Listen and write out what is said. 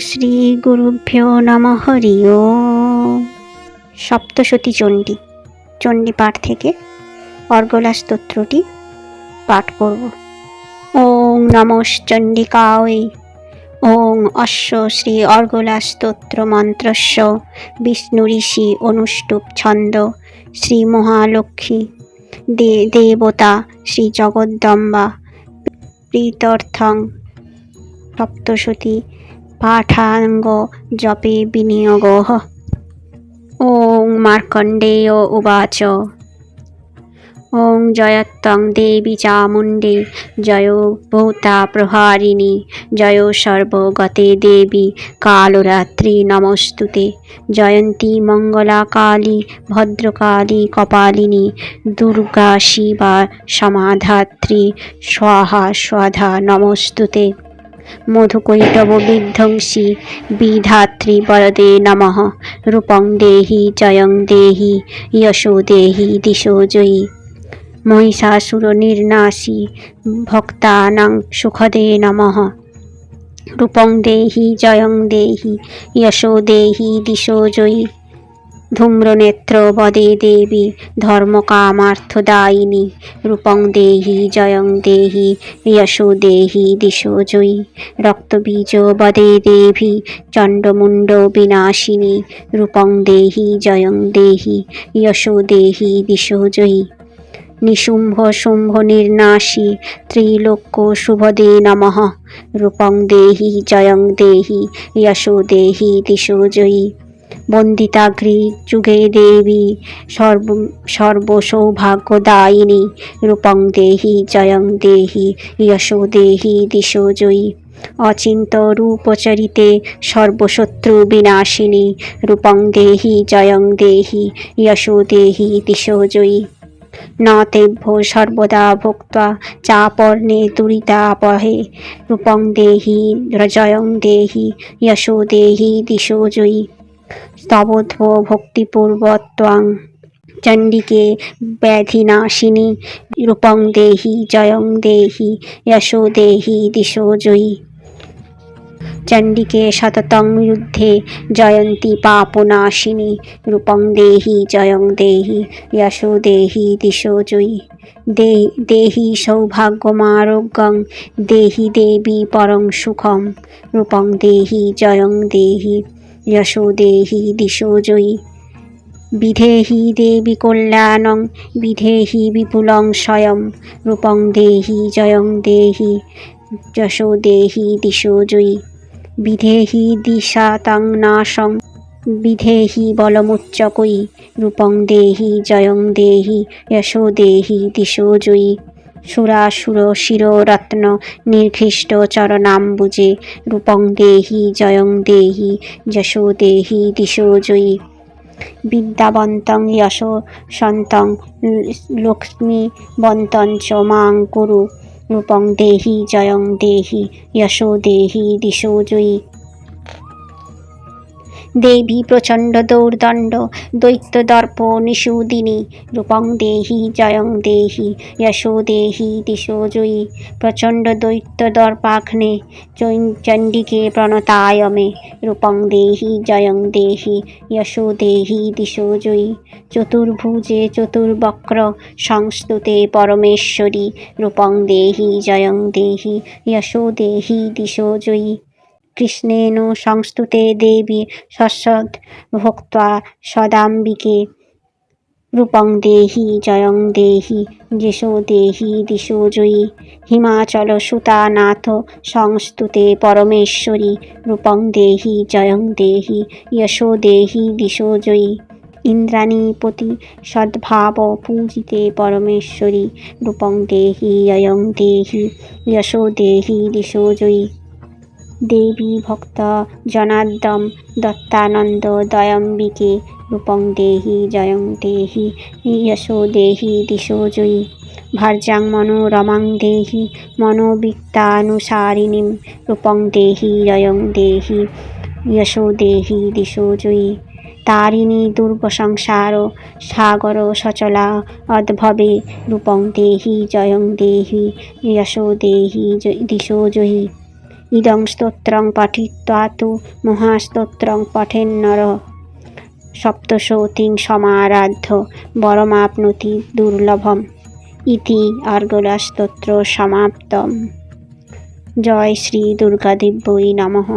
শ্রী গুরুভ্যো নম হরি ওম সপ্তশতী চণ্ডী চণ্ডী পাঠ থেকে অর্গলা স্তোত্রটি পাঠ করব ওং নমশ্চণ্ডিকায় ওং অশ্ব শ্রী অর্গলা স্তোত্র মন্ত্রস্য বিষ্ণু ঋষি অনুষ্টুপ ছন্দ শ্রী মহালক্ষ্মী দে দেবতা শ্রী জগদ্দম্বা প্রীতর্থং সপ্তশতী পাঠাঙ্গ জপে বিনিয়োগ ওং মার্কণ্ডেয় উবাচ ওং জয়ত্তং দেবী চামুণ্ডে জয় ভূতা প্রহারিণী জয় সর্বগতে দেবী কালরাত্রি নমস্তুতে জয়ন্তী মঙ্গলা কালী ভদ্রকালী কপালিনী দুর্গা শিবা সমাধাত্রী স্বাহা স্বাধা নমস্তুতে মধুকৈটব বিধ্বংসী বিধাত্রী বরদে নমঃ। রূপং দেহি, জয়ং দেহি, যশো দেহি, দিশো জয়ী। মহিষাসুর নির্নাশী ভক্তানাং সুখদে নমঃ। রূপং দেহি, জয়ং দেহি, যশো দেহি, দিশো জয়ী। ধূম্রনেত্র বদে দেবী ধর্মকামার্থদায়িনী রূপং দেহি, জয়ং দেহি যশো দেহি, দিশো জয়ী। রক্তবীজ বদে দেবী, চণ্ডমুণ্ড বিনাশিনী, রূপং দেহি, জয়ং দেহি যশো দেহি, দিশো জয়ী। নিশুম্ভ শুম্ভ নির্নাশী, ত্রিলোক্য শুভদে নমঃ। রূপং দেহি, জয়ং দেহি যশো দেহি, দিশো জয়ী। বন্দিতাগ্রি যুগে দেবী সর্ব সর্বসৌভাগ্যদায়িনী রূপং দেহি জয়ং দেহি যশো দেহি দিশো জয়ী। অচিন্ত রূপচরিতে সর্বশত্রু বিনাশিনী রূপং দেহি জয়ং দেহি যশো দেহি দিশো জয়ী। ন সর্বদা ভোক্তা চাপর্ণে দুরিতাপহে রূপং দেহি জয়ং দেহি যশো দেহি দিশো জয়ী। স্তবোধ্ব ভক্তিপূর্বত্বাং চণ্ডিকে ব্যাধিনাশিনী রূপং দেহি, জয়ং দেহি, যশো দেহি, দিশো জয়ী। চণ্ডিকে সততং যুদ্ধে জয়ন্তী পাপনাশিনী রূপং দেহি, জয়ং দেহি, যশো দেহি, দিশো জয়ী। দেহি সৌভাগ্যমারোগ্যং, দেহি দেবী পরং সুখম রূপং দেহি, জয়ং দেহি। যশো দেহি দিশো জয়ী বিধেহি দেবী কল্যাণং বিধেহি বিপুলং স্বয়ং রূপং দেহি জয়ং দেহি যশো দেহি দিশো জয়ী বিধেহি দিশাতাং নাশং বিধেহি বলমুচ্চকয়ী রূপং দেহি জয়ং দেহি যশো দেহি দিশো জয়ী সুরাসুর, শিররত্ন, নির্ঘিষ্ট চরণাম্বুজে রূপং দেহি, জয়ং দেহি, যশো দেহি, দিশো জয়ী। বিদ্যাবন্তং যশো সন্তং, লক্ষ্মী লক্ষ্মীবন্তং চ মাং কুরু। রূপং দেহি, জয়ং দেহি, যশো দেহি, দিশো জয়ী। দেবী প্রচণ্ড দৌর্দণ্ড, দৈত্য দর্প নিষুদিনী রূপং দেহি, জয়ং দেহি, যশো দেহি, দিশো জয়ী, প্রচণ্ড দৈত্য দৈত্যদর্পাঘ্নে চণ্ডিকে প্রণতায় মে রূপং দেহি, জয়ং দেহি, যশো দেহি, দিশো জয়ী, চতুর্ভুজে চতুর্বক্র, সংস্তুতে পরমেশ্বরী, রূপং দেহি, জয়ং দেহি, যশো দেহি, দিশো জয়ী। কৃষ্ণেন সংস্তুতে দেবী সৎসৎ ভোক্তা সদাম্বিকে। রূপং দেহি, জয়ং দেহি যশো দেহি, দিশো জয়ী। হিমাচল সুতানাথ সংস্তুতে পরমেশ্বরী। রূপং দেহি, জয়ং দেহি, যশো দেহি, দিশো জয়ী। ইন্দ্রাণীপতি সদ্ভাব পূজিতে পরমেশ্বরী। রূপং দেহি, জয়ং দেহি, যশো দেহি, দিশো জয়ী। দেবী ভক্ত জনার্দম দত্তানন্দ দয়ম্বিকে রূপং দেহি জয়ং দেহি যশো দেহি দিশো জয়ী। ভার্যাং মনোরমাং দেহি মনোবিত্তানুসারিণীম রূপং দেহি জয়ং দেহি যশো দেহি দিশো জয়ী। তারিণী দুর্গসংসার সাগর সচলা অদ্ভবে রূপং দেহি জয়ং দেহি যশো দেহি দিশো জয়ী। ইদং স্তোত্রং পঠিত্বা তু মহাস্তোত্রং পঠেন নর সপ্তশতিং সমারাধ্য বরমাপনতি দুর্লভম। ইতি অর্গলাস্তোত্র সমাপ্তম। জয় শ্রী দুর্গাদেব্যই নমঃ।